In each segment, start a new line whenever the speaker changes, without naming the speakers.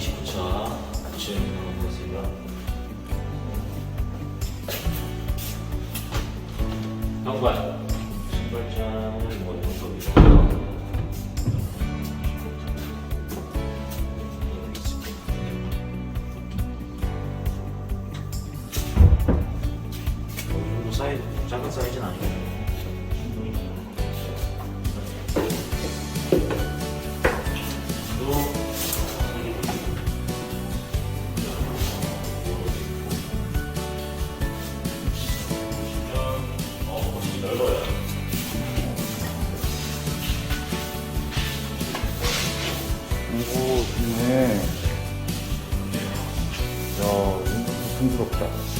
29차 주행하고
있습니다. 형관. 부드럽다.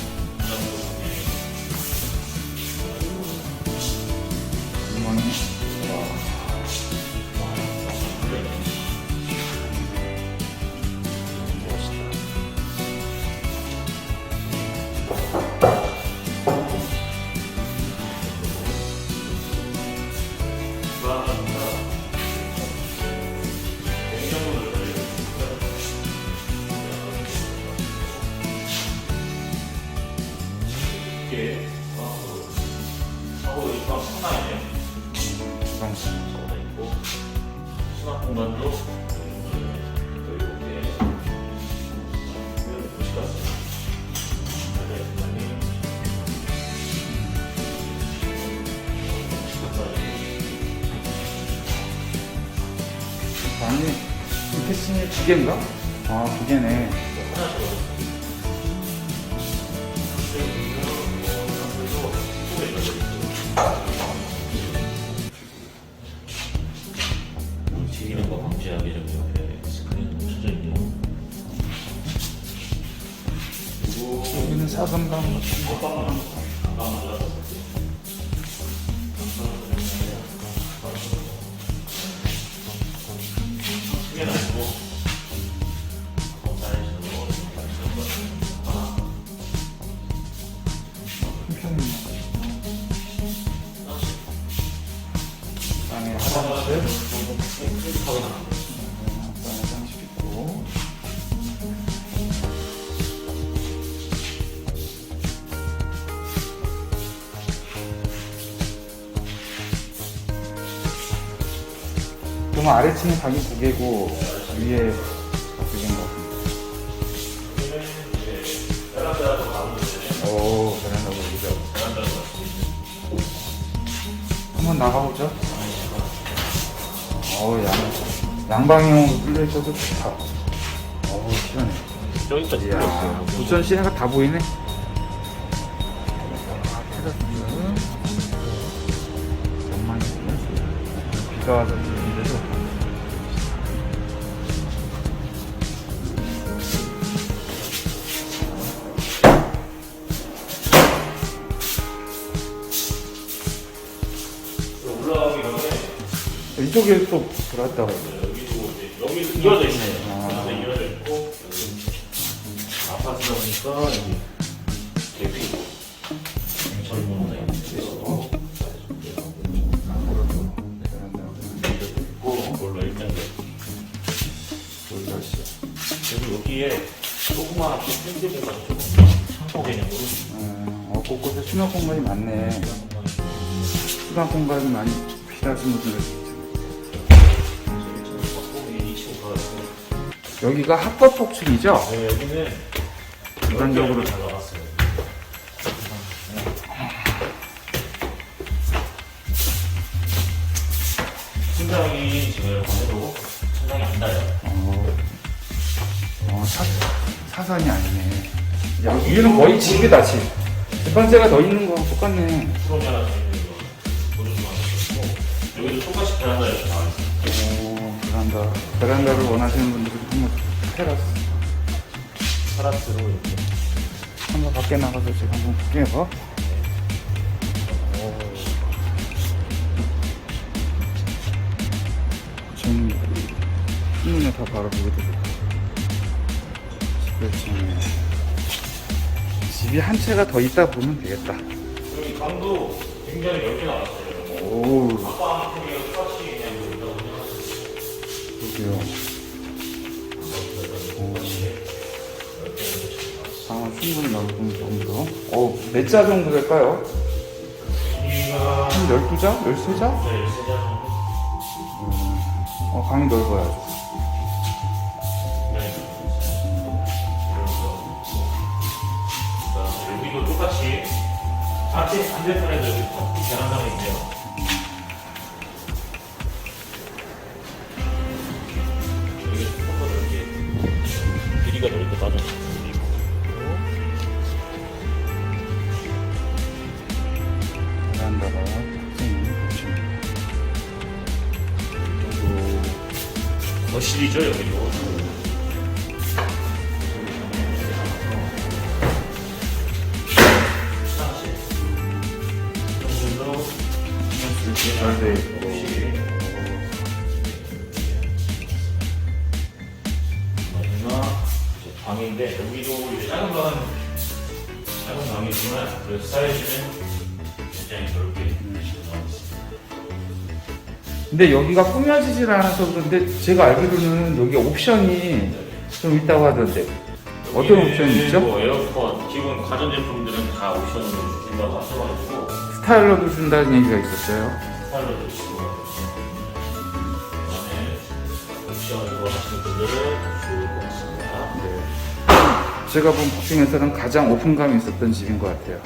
이게 하고 상당히네요.
부담스러워.
가 있고 수납 공간도 또 이렇게 도시가스
아니, 이렇게 쓰니 두 개인가? 아, 두 개네. 사선방 같은 거.
하나.
안에
나고
안에 그럼 아래층에 방이 두 개고 위에 두 개인 것 같은데. 오, 베란다 보이죠? 한번 나가보죠. 어우, 양, 양방향으로 뚫려 있어서 좋다. 어우, 시원해.
여기까지
이야, 부천 시내가 다 보이네. 아, 테라스. 비가 와서 이쪽에 또 들어왔다고.
여기도 이제 여기 이어져 있네요.
아.
여기 이어져 있고 아파트다 보니까 여기 대피고 젊은 애 있고 원래 입장돼. 그리고 여기에 조그마한 공간 조금 창고 개념으로
어, 곳곳에 수납 공간이 많네. 수납 공간이 많이 필요하신 분들. 여기가 합법 폭출이죠?
네, 여기는
일반적으로
잘 나갔어요. 천장이 지금 이렇게 해도 천장이 안 닿아요.
어, 어 사, 사산이 아니네. 야, 위에는 거의 집이다, 집. 뒷방재가 더 있는 거랑 똑같네.
있고 여기도 똑같이 베란다 이렇게 나와 있어요.
오, 베란다. 베란다를 원하시는 분들은 한번 테라스.
테라스로 이렇게
한번 밖에 나가서 지금 한번 구경해봐. 지금 신문에 다 바라보게 되겠다. 그렇지. 집이 한 채가 더 있다 보면 되겠다.
여기 방도 굉장히 넓게 나왔어요.
오,
아빠 한테 똑같이
그러게요. 아, 충분히 넓은 정도. 어, 몇 자 정도 될까요? 한 12자? 13자?
네, 세자 정도.
어, 방이 넓어요.
여기도 똑같이 앞에 반대편에도 여기 베란다 거실이죠 여기도. 방인데 여기도 이제 작은 방은 작은 방이지만 그래서 사이즈는 굉장히 넓게.
근데 여기가 꾸며지질 않아서 그런데 제가 알기로는 여기 옵션이 좀 있다고 하던데 어떤 옵션이 있죠?
뭐 에어컨, 기본 가전제품들은 다 옵션으로 준다고 하셔가지고
스타일러도 준다는 얘기가 있었어요.
스타일러도 주시고 그다음에 옵션으로 하시는 같습니다.
네. 제가 본 복층에서는 가장 오픈감이 있었던 집인 것 같아요.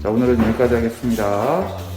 자, 오늘은 여기까지
하겠습니다.